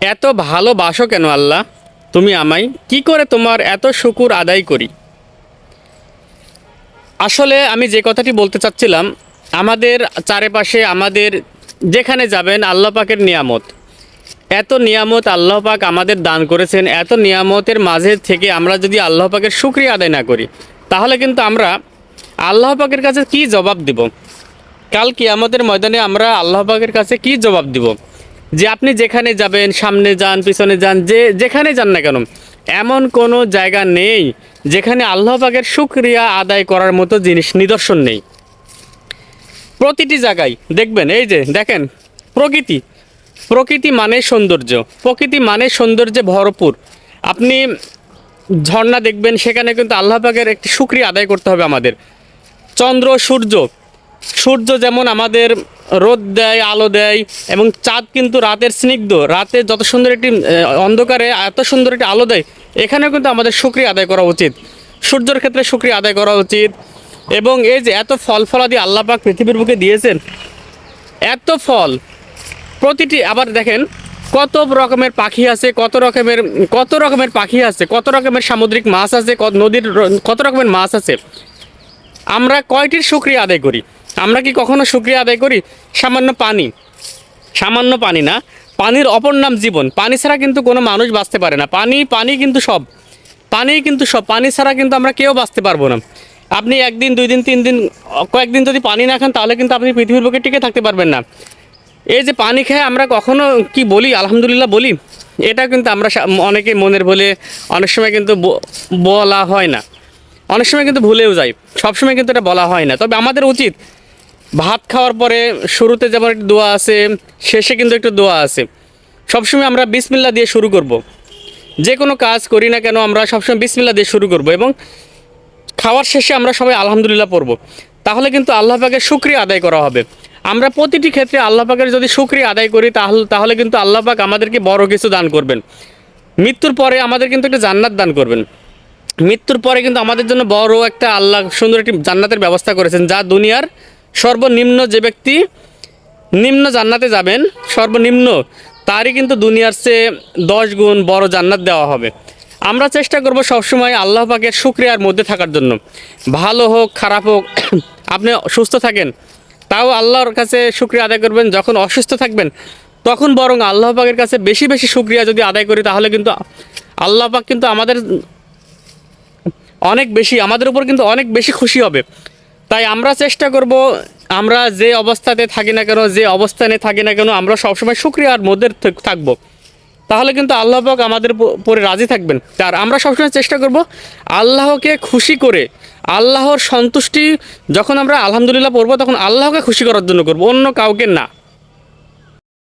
এত ভালোবাসো কেন আল্লাহ? তুমি আমায় কি করে তোমার এত শুকুর আদায় করি? আসলে আমি যে কথাটি বলতে চাচ্ছিলাম, আমাদের চারিপাশে, আমাদের যেখানে যাবেন আল্লাহ পাকের নিয়ামত। এত নিয়ামত আল্লাহ পাক আমাদের দান করেছেন, এত নিয়ামতের মাঝে থেকে আমরা যদি আল্লাহ পাকের শুক্রিয়া আদায় না করি, তাহলে কিন্তু আমরা আল্লাহ পাকের কাছে কি জবাব দিব? কাল কি আমাদের ময়দানে আমরা আল্লাহ পাকের কাছে কি জবাব দিব? যে আপনি যেখানে যাবেন, সামনে যান, পিছনে যান, যে যেখানে যান না কেন, এমন কোনো জায়গা নেই যেখানে আল্লাহ পাকের শুক্রিয়া আদায় করার মতো জিনিস, নিদর্শন নেই। প্রতিটি জায়গায়, দেখবেন, এই যে, দেখেন, প্রকৃতি। প্রকৃতি মানে সৌন্দর্য। প্রকৃতি মানে সৌন্দর্যে ভরপুর। আপনি ঝর্ণা দেখবেন, সেখানে কিন্তু আল্লাহ পাকের একটি শুক্রিয়া আদায় করতে হবে আমাদের। চন্দ্র, সূর্য। সূর্য যেমন আমাদের রোদ দেয়, আলো দেয় এবং চাঁদ কিন্তু রাতের স্নিগ্ধ। রাতে যত সুন্দর একটি অন্ধকারে এত সুন্দর একটি আলো দেয়, এখানেও কিন্তু আমাদের শুক্রিয়া আদায় করা উচিত। সূর্যের ক্ষেত্রে শুক্রিয়া আদায় করা উচিত এবং এই যে এত ফল ফলাদি আল্লাহ পাক পৃথিবীর বুকে দিয়েছেন, এত ফল, প্রতিটি, আবার দেখেন কত রকমের পাখি আছে, কত রকমের কত রকমের পাখি আছে, কত রকমের সামুদ্রিক মাছ আছে নদীর, কত রকমের মাছ আছে। আমরা কয়টির শুক্রিয়া আদায় করি? আমরা কি কখনো শুক্রিয়া আদায় করি? সামান্য পানি। সামান্য পানি না। পানির অপর নাম জীবন। পানি ছাড়া কিন্তু কোনো মানুষ বাঁচতে পারে না। পানি পানি কিন্তু সব। পানি কিন্তু সব। পানি ছাড়া কিন্তু আমরা কেউ বাঁচতে পারব না। আপনি একদিন দুই দিন তিন দিন কয়েকদিন যদি পানি না খান, তাহলে কিন্তু আপনি পৃথিবীর বুকে টিকে থাকতে পারবেন না। এই যে পানি খেয়ে আমরা কখনো কি বলি? আলহামদুলিল্লাহ বলি। এটা কিন্তু আমরা অনেকে মনের বলে অনেক সময় কিন্তু বলা হয় না। অনেক সময় কিন্তু ভুলেও যাই। সবসময় কিন্তু এটা বলা হয় না। তবে আমাদের উচিত ভাত খাওয়ার পরে শুরুতে যেমন একটু দোয়া আছে, শেষে কিন্তু একটু দোয়া আছে। সবসময় আমরা বিসমিল্লা দিয়ে শুরু করব। যে কোনো কাজ করি না কেন আমরা সবসময় বিসমিল্লা দিয়ে শুরু করব এবং খাওয়ার শেষে আমরা সবাই আলহামদুলিল্লাহ পড়ব। তাহলে কিন্তু আল্লাহ পাকের শুক্রিয়া আদায় করা হবে। আমরা প্রতিটি ক্ষেত্রে আল্লাহ পাকের যদি শুক্রিয়া আদায় করি, তাহলে তাহলে কিন্তু আল্লাহ পাক আমাদেরকে বড় কিছু দান করবেন। মৃত্যুর পরে আমাদের কিন্তু একটা জান্নাত দান করবেন। মৃত্যুর পরে কিন্তু আমাদের জন্য বড় একটা আল্লাহ সুন্দর একটি জান্নাতের ব্যবস্থা করেছেন, যা দুনিয়ার সর্বনিম্ন যে ব্যক্তি নিম্ন জান্নাতে যাবেন, সর্বনিম্ন তারই কিন্তু দুনিয়ার চেয়ে দশ গুণ বড় জান্নাত দেওয়া হবে। আমরা চেষ্টা করব সবসময় আল্লাহ পাকের শুক্রিয়ার মধ্যে থাকার জন্য। ভালো হোক, খারাপ হোক, আপনি সুস্থ থাকেন, তাও আল্লাহর কাছে শুক্রিয়া আদায় করবেন। যখন অসুস্থ থাকবেন, তখন বরং আল্লাহ পাকের কাছে বেশি বেশি শুক্রিয়া যদি আদায় করি, তাহলে কিন্তু আল্লাহ পাক কিন্তু আমাদের অনেক বেশি, আমাদের উপর কিন্তু অনেক বেশি খুশি হবে। তাই আমরা চেষ্টা করব, আমরা যে অবস্থাতে থাকি না কেন, যে অবস্থানে থাকি না কেন, আমরা সবসময় সুক্রিয়ার মধ্যে থাকব থাকব। তাহলে কিন্তু আল্লাহ পাক আমাদের পরে রাজি থাকবেন। আর আমরা সবসময় চেষ্টা করব আল্লাহকে খুশি করে, আল্লাহর সন্তুষ্টি যখন আমরা আলহামদুলিল্লাহ পড়ব, তখন আল্লাহকে খুশি করার জন্য করব, অন্য কাউকে না।